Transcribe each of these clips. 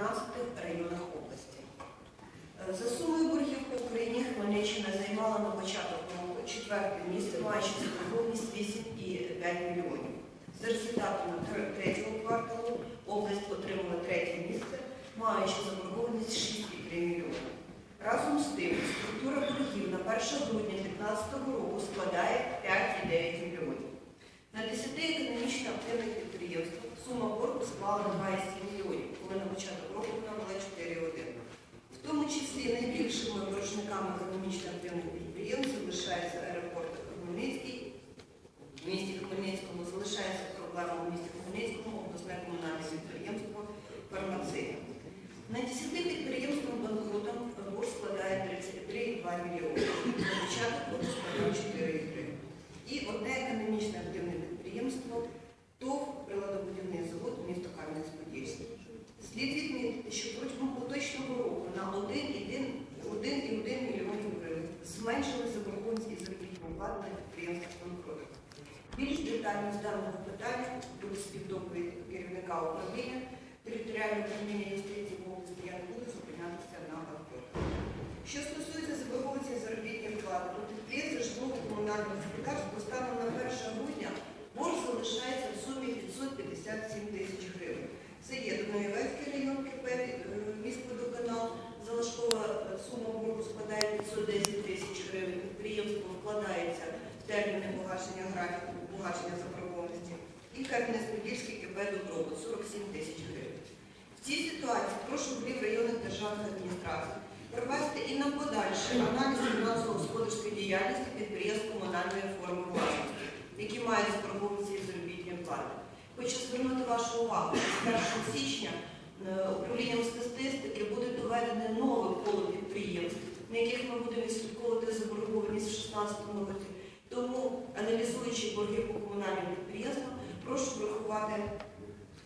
13 районах області. Е, За сумою боргів по Україні Хмельниччина займала на початок року четверте місце, маючи заборгованість 8,5 мільйонів. За результатами тр- третього кварталу область отримала третє місце, маючи заборгованість 6,3 мільйони. Разом з тим, структура боргів на 1 грудня 2015 року складає 5,9 мільйонів. На 10 економічно активних підприємствах сума боргу склала 2,7 мільйонів, коли на початок року вона була 4,1. В тому числі найбільшими боржниками економічно активних підприємств залишається аеропорт Хмельницький. В місті Хмельницькому залишається проблема у місті Хмельницькому обласне комунальне підприємство фармація. На 10 підприємствам банкрутам борг складає 33,2 мільйони. Початок складає 4,3. І одне економічно активне підприємство ТОВ приладобудівний завод місто Кам'янець-Подільський. Слід відмітити, що протягом поточного року на 1,1 мільйонів гривень зменшили заборгованість заробітної плати на підприємствах банкрутах. Більш детально з даного питання буде співдоповідь керівника управління територіального управління юстиції в області, я не буду зупинятися на банкрутах. Що стосується заборгованості заробітної плати, то підприємство житлово-комунального господарства станом на 1 грудня борг залишається в сумі 557 тисяч гривень. Це є Дунаєвецький район КП, е, міськводоканал, залишкова сума боргу складає 510 тисяч гривень. Підприємство вкладається в терміни погашення графіку, погашення заборгованості. І Кам'янець-Подільський КП Добробут 47 тисяч гривень. В цій ситуації прошу голів районних державних адміністрацій провести і на подальший аналіз фінансово-господарської діяльності підприємств комунальної форми власності, які мають заборгованості із заробітної плати. Хочу звернути вашу увагу, що з 1 січня е, управлінням статистики буде доведене нове коло підприємств, на яких ми будемо відслідковувати заборгованість в 2016 році. Тому, аналізуючи борги по комунальним підприємствам, прошу врахувати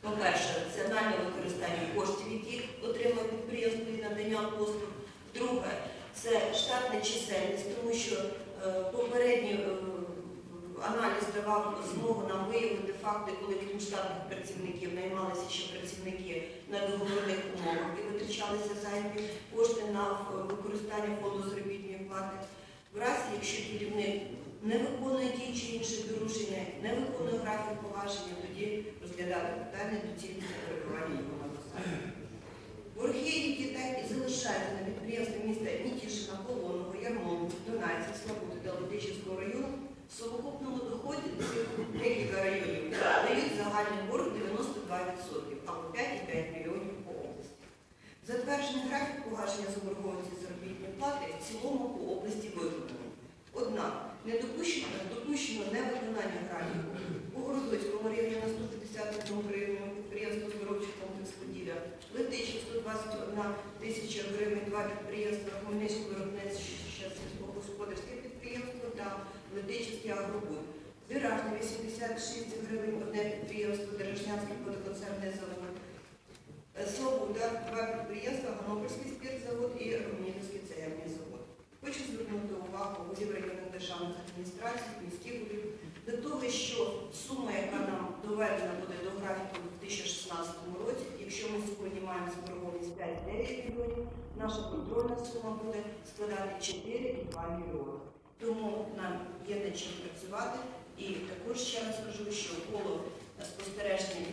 по-перше, раціональне використання коштів, які отримує підприємство і надання послуг. Друге, це штатна чисельність, тому що е, попередній е, аналіз давав змогу нам виявити факти, коли крім штатних працівників наймалися ще працівники на договірних умовах і витрачалися зайві кошти на е, використання фонду заробітної плати. В разі, якщо керівник не виконує ті чи інші доручення, не виконує графік погашення, тоді розглядати питання доцільності перебування його на посаді. Борги, які так і залишаються погашення заборгованості заробітної плати в цілому по області виконаний. Однак не допущено, невиконання графіку у Городоцькому районі на 151 гривню, підприємство «Здоровчий комплекс Поділля, Летичів 121 тисяча гривень, два підприємства Хмельницького виробництва сільськогосподарське підприємство та Летичівський агробуд. Віражне 86 гривень, одне підприємство Дережнянський водоконцерний завод. Е, Слобода, два підприємства, Ганопольський спиртзавод і Романівський цегельний завод. Хочу звернути увагу голів районних державних адміністрацій, міських голів до того, що сума, яка нам доведена буде до графіку у 2016 році, якщо ми сьогодні маємо заборгованість 5-9 мільйонів, наша контрольна сума буде складати 4,2 мільйони. Тому нам є над чим працювати. І також ще раз кажу, що коло спостереження